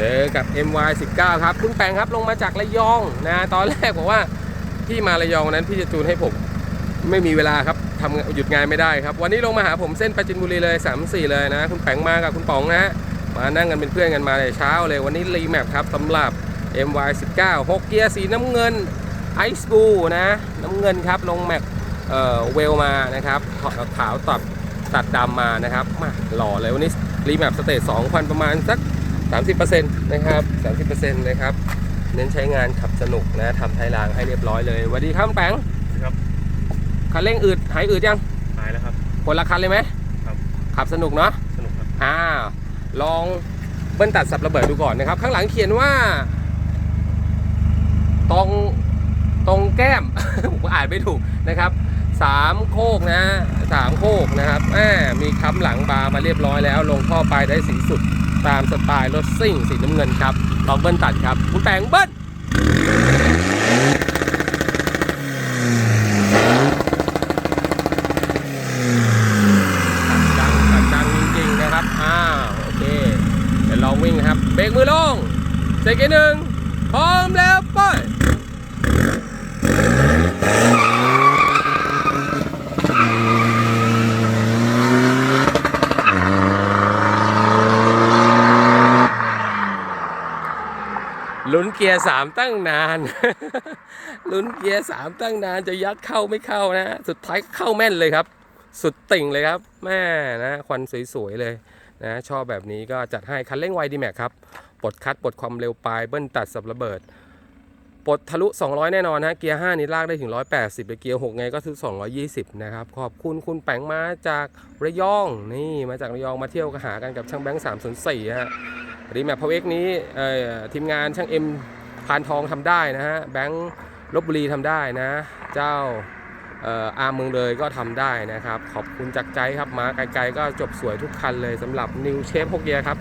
เจอกับ MY 19 ครับคุณแปงครับลงมาจากระยองนะตอนแรกบอกว่าพี่มาระยองนั้นพี่จะจูนให้ผมไม่มีเวลาครับทำหยุดงานไม่ได้ครับ วันนี้ลงมาหาผมเส้นประจินบุรีเลย3 4เลยนะ คุณแปงมากับคุณป๋องนะฮะมานั่งกันเป็นเพื่อนกันมาในเช้าเลยวันนี้รีแมปครับสำหรับ MY 19 6เกียร์สีน้ำเงินไอซ์บูนะน้ำเงินครับลงแมปเอ่อเวลมานะครับขาวตัดตัดดำมานะครับมาหล่อเลยวันนี้รีแมปสเตจ2ควันประมาณสัก 30%นะครับ30%นะครับ เน้นใช้งานขับสนุกนะทำท้ายรางให้เรียบร้อยเลยสวัสดีครับแปงครับคันเร่งอืดหายอืดยังหายแล้วครับคนละคันเลยไหมครับขับสนุกเนาะสนุกครับอ่าลองเบิ้ลตัดสับระเบิดดูก่อนนะครับ ข้างหลังเขียนว่า ตรงตรงแก้ม ผมอ่านไม่ถูกนะครับสามโคกนะสามโคกนะครับแหมมีค้ำหลังบาร์มาเรียบร้อยแล้ว ลงท่อไปได้สีสุด ตามสไตล์รถซิ่งสีน้ำเงินครับลองเบิ้ลตัดครับ คุณแปงเบิ้ลตัดดังดังจริงๆนะครับ อ้าวโอเค เดี๋ยวลองวิ่งครับ เบรกมือลงเซกหนึ่งพร้อมแล้วไป ลุ้นเกียร์สามตั้งนาน ลุ้นเกียร์สามตั้งนานจะยัดเข้าไม่เข้านะ สุดท้ายเข้าแม่นเลยครับ สุดติ่งเลยครับ แม่นะควันสวยๆเลยนะชอบแบบนี้ก็จัดให้คันเร่งไวดีแม็กครับปลดคัดปลดความเร็วปลายเบิ้ลตัดสับระเบิดปลดทะลุ 200 แน่นอนนะเกียร์ 5 นี่ลากได้ถึง 180แต่เกียร์ 6 ไงก็คือ220 นะครับ ขอบคุณคุณแปงมาจากระยอง นี่มาจากระยองมาเที่ยวกันหากันกับช่างแบงค์304ฮะ รีแมปพาวเอ็กนี้ทีมงานช่างเอ็มพานทองทำได้นะฮะแบงค์ลบบุรีทำได้นะ เจ้าอาร์มเมืองเลยก็ทำได้นะครับ ขอบคุณจากใจครับมาไกลๆก็จบสวยทุกคันเลยสำหรับนิวเชฟพกเกียครับ